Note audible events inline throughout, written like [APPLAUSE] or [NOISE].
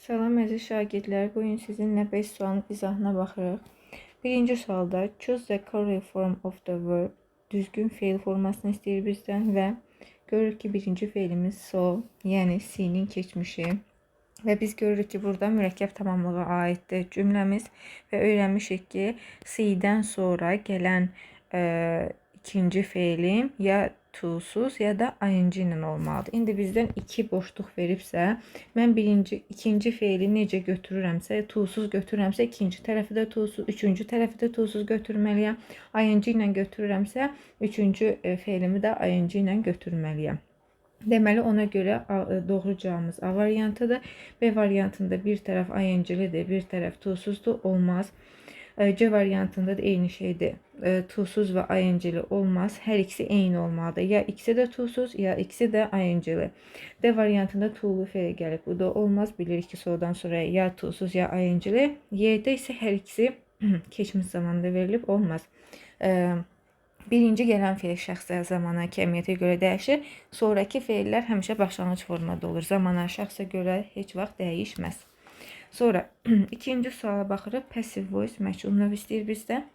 Salam əziz şagirdlər, bu gün sizinlə 5 sualın izahına baxırıq. Birinci sualda choose the correct form of the verb. Düzgün feil formasını istəyir bizdən və görürük ki, birinci feilimiz so, yəni si-nin keçmişi. Və biz görürük ki, burada mürəkkəb tamamlığa aiddir cümləmiz və öyrənmişik ki, si-dən sonra gələn ə, ikinci feilim ya to'suz ya da ing ilə olmalıdır. İndi bizdən iki boşluq veribsə, mən birinci, ikinci feili necə götürürəmsə, to'suz götürürəmsə, ikinci tərəfi də to'suz, üçüncü tərəfi də to'suz götürməliyəm. ing ilə götürürəmsə, üçüncü e, feilimi də ing ilə götürməliyəm. Deməli ona görə e, doğru cavabımız A variantıdır. B variantında bir tərəf ing-lidir, bir tərəf to'suzdur, olmaz. E, C variantında da eyni şeydir. E, Tuğsuz və ing-li olmaz. Hər ikisi eyni olmalıdır. Ya ikisi də tuğsuz, ya ikisi də ing-li. D variantında tuğlu fe'l gəlib. Bu da olmaz. Bilirik ki, sorudan sonra ya tuğsuz, ya ing-li. Y-də isə hər ikisi [CLEARS THROAT] keçmiş zamanda verilib olmaz. E, Birinci gələn fe'l şəxsə, zamana, kəmiyyətə görə dəyişir. Sonrakı fe'llər həmişə başlanğıc formada olur. Zamana, şəxsə görə heç vaxt dəyişməz. Sonra [CLEARS THROAT] ikinci suala baxırıq. Passive voice məchul növ istəyir bizdən.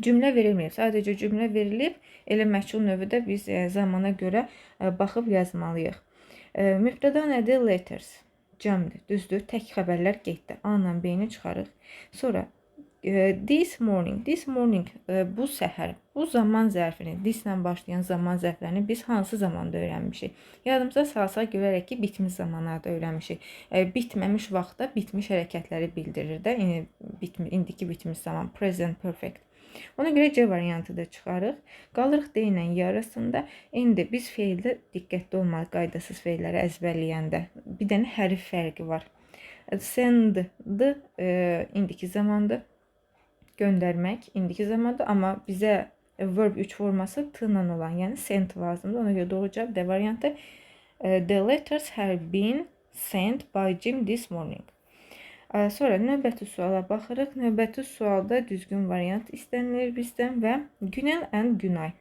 Cümlə verilməyib. Sadəcə cümlə verilib. Elə məchul növü də biz e, zamana görə e, baxıb yazmalıyıq. E, Mübtəda nədir? Letters. Cəmdir. Düzdür. Tək xəbərlər getdi. A ilə B-ni çıxarıq. Sonra this morning, this morning bu səhər, bu zaman zərfini, this ilə başlayan zaman zərflərini biz hansı zamanda öyrənmişik? Yadımıza salsaq görərək ki, bitmiş zamanlarda öyrənmişik. Bitməmiş vaxtda bitmiş hərəkətləri bildirir də. İndiki bitmiş zaman present perfect. Ona görə C variantı da çıxarıq. Qalırıq D ilə Y arasında. İndi biz feildə diqqətli olmalıyıq qaydasız feilləri əzbərləyəndə. Bir dənə hərf fərqi var. Send e, indiki zamandır göndermek indiki zamanda ama bize verb 3 forması tığla olan yəni sent lazımdır. Ona görə doğru cavab D variantı. E, The letters have been sent by Jim this morning. E, Sonra növbəti suala baxırıq. Növbəti sualda düzgün variant istənilir bizdən və Günel and Günay.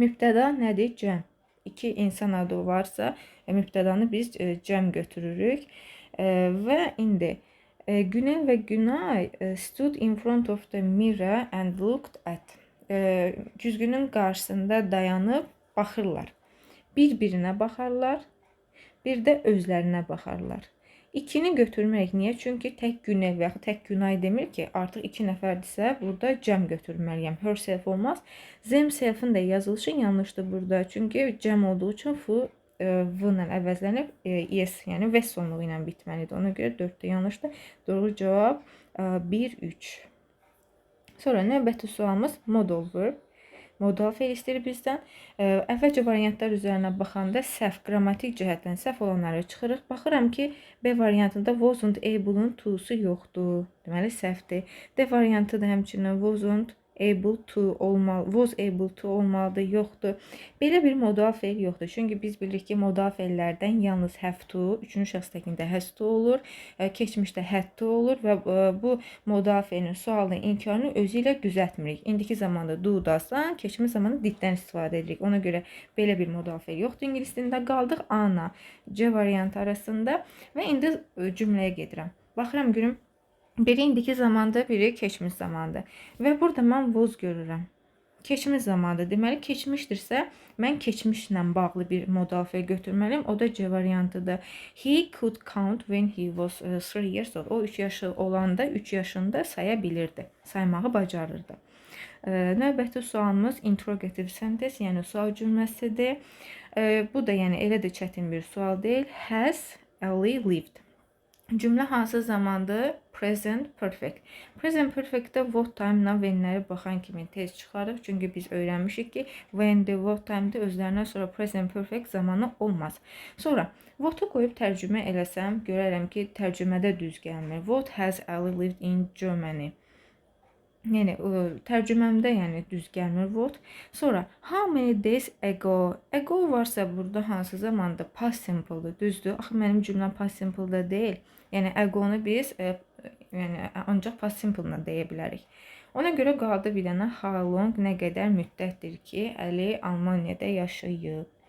Mübtəda nədir? Cəm. İki insan adı varsa, e, mübtədanı biz e, cəm götürürük. E, və indi Günel ve Günay stood in front of the mirror and looked at. Güzgünün qarşısında dayanıb baxırlar. Bir-birinə baxarlar, bir də özlərinə baxarlar. İkini götürmək niyə? Çünki tək Günel və yaxud tək Günay demir ki, artıq iki nəfərdirsə, burada cəm götürməliyəm. Herself olmaz. Themself-in də yazılışı yanlışdır burada. Çünki cəm olduğu üçün e, v ilə əvəzlənib e, yes, yəni və sonluğu ilə bitməlidir. Ona görə 4 də yanlışdır. Doğru cavab 1 3. Sonra növbəti sualımız modal verb. Modal fe'l istəyir bizdən. Əvvəlcə variantlar üzərinə baxanda səhv, qrammatik cəhətdən səhv olanları çıxırıq. Baxıram ki, B variantında wasn't able-un to-su yoxdur. Deməli səhvdir. D variantı da həmçinin wasn't able to olmalı, was able to olmalıdır, yoxdur. Belə bir modal fe'l yoxdur. Çünki biz bilirik ki, modal fe'llərdən yalnız have to, üçüncü şəxs təkində has to olur, e, keçmişdə had to olur və e, bu modal fe'lin sualın inkarını özü ilə düzəltmirik. İndiki zamanda do-dasan, keçmiş zamanda diddən istifadə edirik. Ona görə belə bir modal fe'l yoxdur ingilis dilində. Qaldıq ana, C variantı arasında və indi e, cümləyə gedirəm. Baxıram görüm biri indiki zamanda, biri keçmiş zamanda. Və burada mən was görürəm. Keçmiş zamanda. Deməli keçmişdirsə, mən keçmişlə bağlı bir modal fe'l götürməliyəm. O da C variantıdır. He could count when he was 3 years old. O 3 yaşı olanda 3 yaşında saya bilirdi. Saymağı bacarırdı. E, Növbəti sualımız interrogative sentence, yəni sual cümləsidir. E, Bu da yəni elə də çətin bir sual deyil. Has Ali lived? Cümlə hansı zamandır? Present perfect. Present perfect-də what time-la when-ləri baxan kimi tez çıxarıq. Çünki biz öyrənmişik ki, when-də, what time-də özlərindən sonra present perfect zamanı olmaz. Sonra what-u qoyub tərcümə eləsəm, görərəm ki, tərcümədə düz gəlmir. What has Ali lived in Germany? Yəni ə, tərcüməmdə yəni düz gəlmir what. Sonra how many days ago? Ago varsa burada hansı zamanda past simple-dır, düzdür? Axı mənim cümləm past simple-da deyil. Yəni ago-nu biz ə, yəni ancaq past simple-la deyə bilərik. Ona görə qaldı bir dənə how long nə qədər müddətdir ki, Əli Almaniyada yaşayıb.